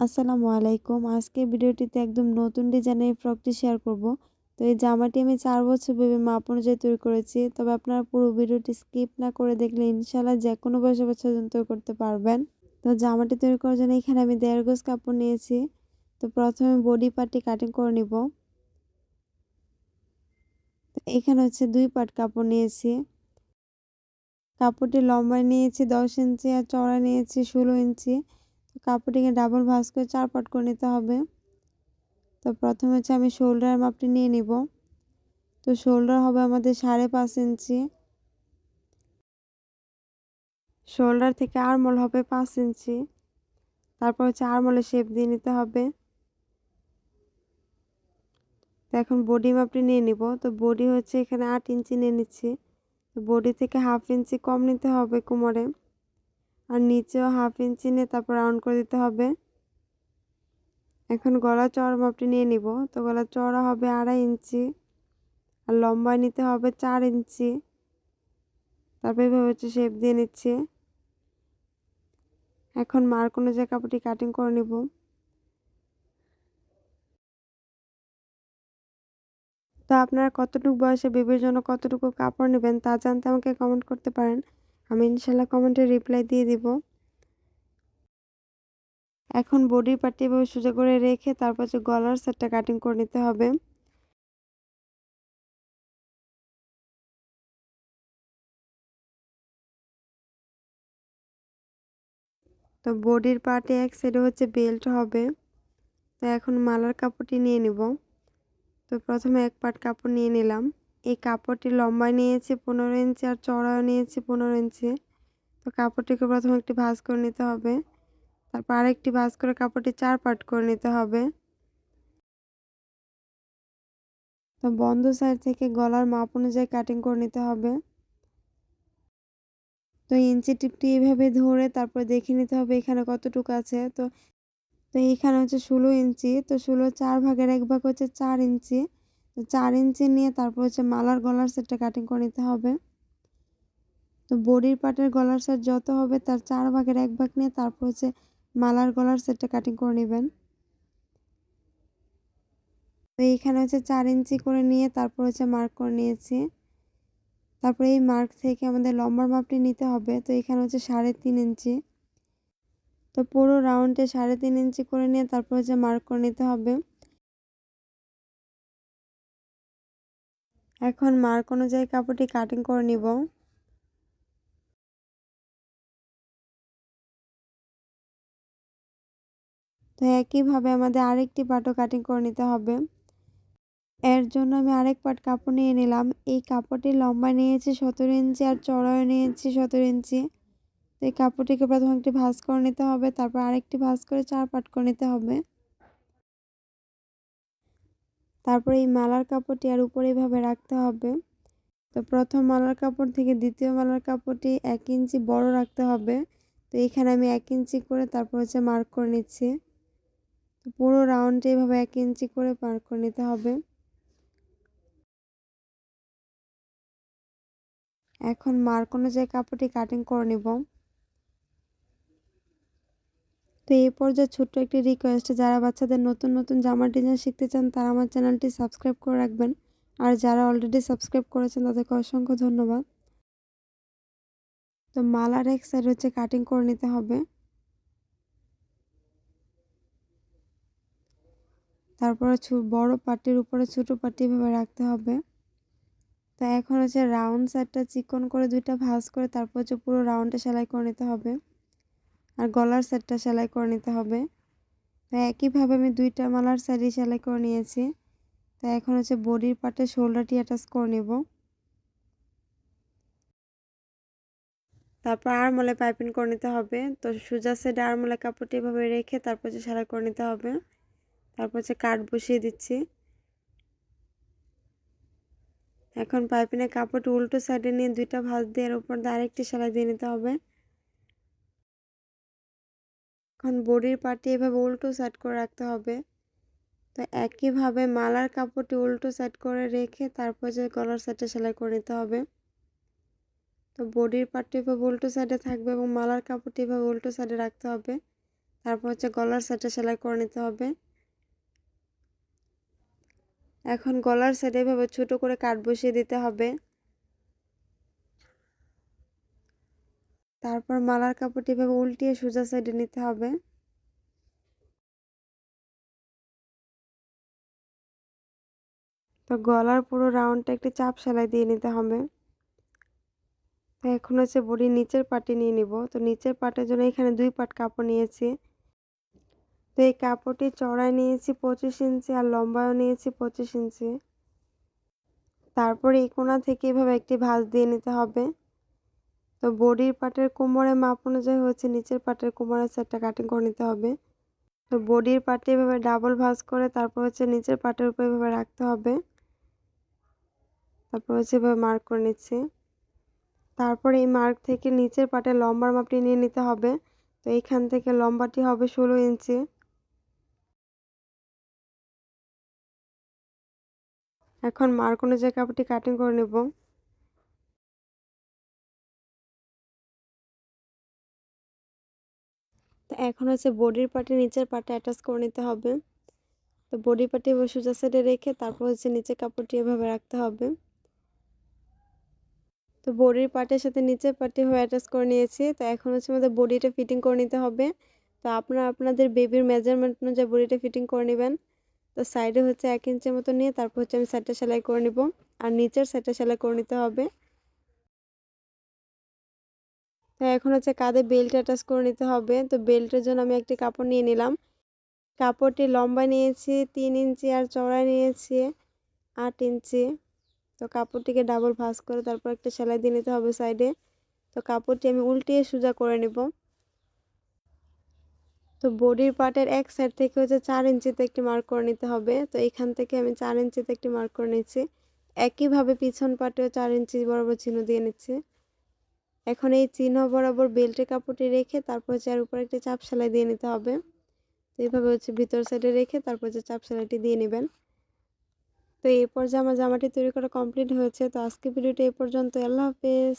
আসসালামু আলাইকুম। আজকে ভিডিওটিতে একদম নতুন ডিজাইনের ফ্রকটি শেয়ার করব। তো এই জামাটি আমি চার বছর ভেবে মাপ অনুযায়ী তৈরি করেছি। তবে আপনারা পুরো ভিডিওটি স্কিপ না করে দেখলে ইনশাল্লাহ যে কোনো বয়সে বছর তৈরি করতে পারবেন। তো জামাটি তৈরি করার জন্য এখানে আমি দেড় গোজ কাপড় নিয়েছি। তো প্রথমে বডি পার্টটি কাটিং করে নিব। এখানে হচ্ছে দুই পার্ট কাপড় নিয়েছি। কাপড়টি লম্বায় নিয়েছি দশ ইঞ্চি আর চড়া নিয়েছি ষোলো ইঞ্চি। কাপড়টিকে ডাবল ভাঁজ করে চার পাট করে নিতে হবে। তো প্রথমে হচ্ছে আমি শোল্ডার মাপটি নিয়ে নিব। তো শোল্ডার হবে আমাদের সাড়ে পাঁচ ইঞ্চি। শোল্ডার থেকে আরমল হবে পাঁচ ইঞ্চি। তারপর হচ্ছে আরমলের শেপ দিয়ে নিতে হবে। তো এখন বডি মাপটি নিয়ে নিব। তো বডি হচ্ছে এখানে আট ইঞ্চি নিয়ে নিচ্ছি। বডি থেকে হাফ ইঞ্চি কম নিতে হবে কোমরে। আর নিচেও হাফ ইঞ্চি নিয়ে তারপর রাউন্ড করে দিতে হবে। এখন গলা চড়া মাপটি নিয়ে নিব। তো গলা চড়া হবে আড়াই ইঞ্চি আর লম্বায় নিতে হবে চার ইঞ্চি। তারপর এভাবে হচ্ছে শেপ দিয়ে নিচ্ছি। এখন মার্ক অনুযায়ী কাপড়টি কাটিং করে নিব। তো আপনারা কতটুকু বয়সে বেবির জন্য কতটুকু কাপড় নেবেন তা জানতে আমাকে কমেন্ট করতে পারেন। আমি ইনশাল্লাহ কমেন্টে রিপ্লাই দিয়ে দিব। এখন বডি পার্টি এভাবে সোজা করে রেখে তারপর হচ্ছে গলার সেটটা কাটিং করে নিতে হবে। তো বডির পার্টে এক সাইডে হচ্ছে বেল্ট হবে। তো এখন মালার কাপড়টি নিয়ে নিব। তো প্রথমে এক পার্ট কাপড় নিয়ে নিলাম। এই কাপড়টি লম্বায় নিয়েছি, পনেরো ইঞ্চি, আর চড়াও নিয়েছি পনেরো ইঞ্চি। তো কাপড়টিকে প্রথমে একটি ভাঁজ করে নিতে হবে। তারপর আরেকটি ভাঁজ করে কাপড়টি চার পার্ট করে নিতে হবে। তো বন্ধ সাইড থেকে গলার মাপ অনুযায়ী কাটিং করে নিতে হবে। তো ইঞ্চি টিপটি এভাবে ধরে তারপর দেখে নিতে হবে এখানে কতটুকু আছে। তো তো এইখানে হচ্ছে ষোলো ইঞ্চি, তো ষোলো চার ভাগের এক ভাগ হচ্ছে চার ইঞ্চি। চার ইঞ্চি নিয়ে তারপর হচ্ছে মালার গলার সেটটা কাটিং করে নিতে হবে। তো বডির পার্টের গলার সেট যত হবে তার চার ভাগের এক ভাগ নিয়ে তারপর হচ্ছে মালার গলার সেটটা কাটিং করে নেবেন। তো এইখানে হচ্ছে চার ইঞ্চি করে নিয়ে তারপর হচ্ছে মার্ক করে নিয়েছি। তারপরে এই মার্ক থেকে আমাদের লম্বার মাপটি নিতে হবে। তো এখানে হচ্ছে সাড়ে তিন ইঞ্চি। তো পুরো রাউন্ডে সাড়ে তিন ইঞ্চি করে নিয়ে তারপর হচ্ছে মার্ক করে নিতে হবে। এখন মার্ক অনুযায়ী কাপড়টি কাটিং করে নিব। তো একইভাবে আমাদের আরেকটি পাটও কাটিং করে নিতে হবে। এর জন্য আমি আরেক পাট কাপড় নিয়ে নিলাম। এই কাপড়টি লম্বা নিয়েছি, সতেরো ইঞ্চি, আর চড়াও নিয়েছি, সতেরো ইঞ্চি। তো এই কাপড়টিকে প্রথমে একটি ভাঁজ করে নিতে হবে, তারপর আরেকটি ভাঁজ করে চার পাট করে নিতে হবে। তারপরে এই মালার কাপড়টি আর উপরে এইভাবে রাখতে হবে। তো প্রথম মালার কাপড় থেকে দ্বিতীয় মালার কাপড়টি এক ইঞ্চি বড় রাখতে হবে। তো এখানে আমি এক ইঞ্চি করে তারপর হচ্ছে মার্ক করে নিচ্ছি। তো পুরো রাউন্ডে এইভাবে এক ইঞ্চি করে মার্ক করে নিতে হবে। এখন মার্ক অনুযায়ী কাপড়টি কাটিং করে নিব। তো এই পর্যায়ে ছোট্ট একটি রিকোয়েস্ট যারা বাচ্চাদের নতুন নতুন জামার ডিজাইন শিখতে চান, তারা আমার চ্যানেলটি সাবস্ক্রাইব করে রাখবেন। আর যারা অলরেডি সাবস্ক্রাইব করেছেন, তাদেরকে অসংখ্য ধন্যবাদ। তো মালার এক সাইড হচ্ছে কাটিং করে নিতে হবে। তারপরে বড় পাটির উপরে ছোটো পাটি এভাবে রাখতে হবে। তো এখন হচ্ছে রাউন্ড সাইডটা চিকন করে দুইটা ভাঁজ করে, তারপর হচ্ছে পুরো রাউন্ডে সেলাই করে নিতে হবে। আর গলার সেটটা সেলাই করে নিতে হবে। তো একইভাবে আমি দুইটা মালার সাইডই সেলাই করে নিয়েছি। তো এখন হচ্ছে বডির পার্টে শোল্ডারটি অ্যাটাচ করে নেব। তারপর আরমলে পাইপিং করে নিতে হবে। তো সোজা সাইডে আরমলে কাপড়টি এভাবে রেখে তারপর হচ্ছে সেলাই করে নিতে হবে। তারপর হচ্ছে কাঠ বসিয়ে দিচ্ছি। এখন পাইপিনের কাপড়টি উল্টো সাইডে নিয়ে দুইটা ভাঁজ দিয়ে এর উপর দিয়ে আরেকটি সেলাই দিয়ে নিতে হবে। এখন বডির পার্টি এভাবে উল্টো সাইড করে রাখতে হবে। তো একইভাবে মালার কাপড়টি উল্টো সাইড করে রেখে তারপর যে গলার সাইডটা সেলাই করে নিতে হবে। তো বডির পার্টটি এভাবে উল্টো সাইডে থাকবে এবং মালার কাপড়টি এভাবে উল্টো সাইডে রাখতে হবে। তারপর হচ্ছে গলার সাইডটা সেলাই করে নিতে হবে। এখন গলার সাইডে এভাবে ছোটো করে কাট বসিয়ে দিতে হবে। তারপর মালার কাপড়টি এভাবে উল্টিয়ে সোজা সাইডে নিতে হবে। তো গলার পুরো রাউন্ডটা একটি চাপ সেলাই দিয়ে নিতে হবে। তো এখন হচ্ছে বডির নিচের পাটি নিয়ে নিব। তো নিচের পাটের জন্য এখানে দুই পাট কাপড় নিয়েছি। তো এই কাপড়টি চড়ায় নিয়েছি পঁচিশ ইঞ্চি আর লম্বায়ও নিয়েছি পঁচিশ ইঞ্চি। তারপরে এই কোনা থেকে এভাবে একটি ভাঁজ দিয়ে নিতে হবে। তো বডির পাটের কোমরে মাপ অনুযায়ী হচ্ছে নিচের পাটের কোমরের সাইডটা কাটিং করে নিতে হবে। তো বডির পাটে এভাবে ডাবল ভাঁজ করে তারপর হচ্ছে নিচের পাটের উপর এভাবে রাখতে হবে। তারপর হচ্ছে এভাবে মার্ক করে নিচ্ছি। তারপর এই মার্ক থেকে নিচের পাটে লম্বার মাপটি নিয়ে নিতে হবে। তো এইখান থেকে লম্বাটি হবে ষোলো ইঞ্চি। এখন মার্ক অনুযায়ী কাপড়টি কাটিং করে নেব। এখন হচ্ছে বডির পার্টে নিচের পার্টে অ্যাটাচ করে নিতে হবে। তো বডি পার্টি সোজা সাইডে রেখে তারপর হচ্ছে নিচে কাপড়টি এভাবে রাখতে হবে। তো বডির পার্টের সাথে নিচের পার্টি হয়ে অ্যাটাচ করে নিয়েছি। তো এখন হচ্ছে আমাদের বডিটা ফিটিং করে নিতে হবে। তো আপনারা, আপনাদের বেবির মেজারমেন্ট অনুযায়ী বডিটা ফিটিং করে নেবেন। তো সাইডে হচ্ছে এক ইঞ্চের মতো নিয়ে তারপর হচ্ছে আমি সাইডটা সেলাই করে নিব। আর নিচের সাইডটা সেলাই করে নিতে হবে। তো এখন হচ্ছে কাঁধে বেল্ট অ্যাটাচ করে নিতে হবে। তো বেল্টের জন্য আমি একটি কাপড় নিয়ে নিলাম। কাপড়টি লম্বা নিয়েছি, তিন ইঞ্চি আর চড়াই নিয়েছি, আট ইঞ্চি। তো কাপড়টিকে ডাবল ভাঁজ করে তারপর একটা সেলাই দিয়ে নিতে হবে সাইডে তো কাপড়টি আমি উল্টিয়ে সোজা করে নেব। তো বডির পার্টের এক সাইড থেকে হচ্ছে চার ইঞ্চিতে একটি মার্ক করে নিতে হবে। তো এখান থেকে আমি চার ইঞ্চিতে একটি মার্ক করে নিচ্ছি। একইভাবে পিছন পাটেও চার ইঞ্চি বরাবর চিহ্ন দিয়ে নিচ্ছি। এখন এই চিহ্ন বরাবর বেল্টের কাপড়টি রেখে তারপর চার উপর একটি চাপ সেলাই দিয়ে নিতে হবে। তো এইভাবে হচ্ছে ভিতর সাইডে রেখে তারপর যে চাপ সেলাইটি দিয়ে নেবেন। তো এই পর্যায়ে আমার জামাটি তৈরি করা কমপ্লিট হয়েছে। তো আজকে ভিডিওটি এই পর্যন্ত আল্লাহ হাফেজ।